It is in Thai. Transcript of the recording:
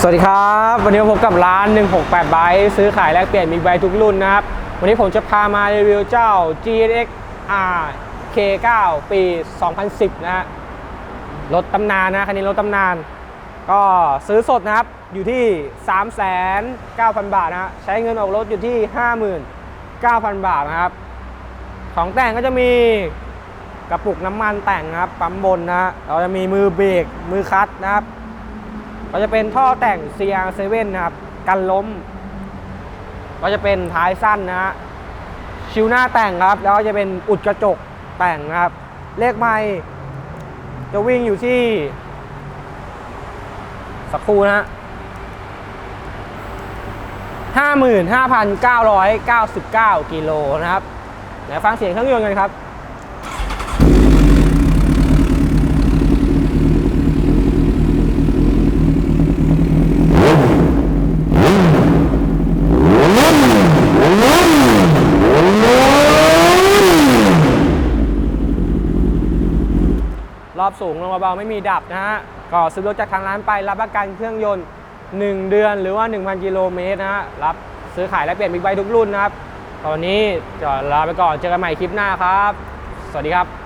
สวัสดีครับ วันนี้มาพบกับร้าน 168 ไบค์ซื้อขายแลกเปลี่ยนมีไบค์ทุกรุ่นนะครับ วันนี้ผมจะพามารีวิวเจ้า GX R K9 ปี 2010 นะฮะรถตำนานนะคันนี้รถตำนาน ก็ซื้อสดนะครับ อยู่ที่ 3 9 0 0 0บาทนะฮะใช้เงินออกรถอยู่ที่ 59,000 บาทนะครับ ของแต่งก็จะมีกระปุกน้ำมันแต่งนะครับปั๊มบนนะเราจะมีมือเบรกมือคัตนะครับ ก็จะเป็นท่อแต่ง CR7 นะครับ กันล้ม ก็จะเป็นท้ายสั้นนะฮะ ชิวหน้าแต่งครับ แล้วก็จะเป็นอุดกระจกแต่งนะครับ เลขไม่จะวิ่งอยู่ที่ สักครู่นะฮะ55,999 กิโลนะครับเดี๋ยวฟังเสียงเครื่องยนต์กันครับ รอบสูงลงเบาๆไม่มีดับนะฮะก็ซื้อรถจากทางร้านไปรับประกันเครื่องยนต์ 1 เดือนหรือว่า 1,000 กิโลเมตรนะฮะรับซื้อขายและเปลี่ยนบิ๊กไบค์ทุกรุ่นนะครับตอนนี้จะลาไปก่อนเจอกันใหม่คลิปหน้าครับ สวัสดีครับ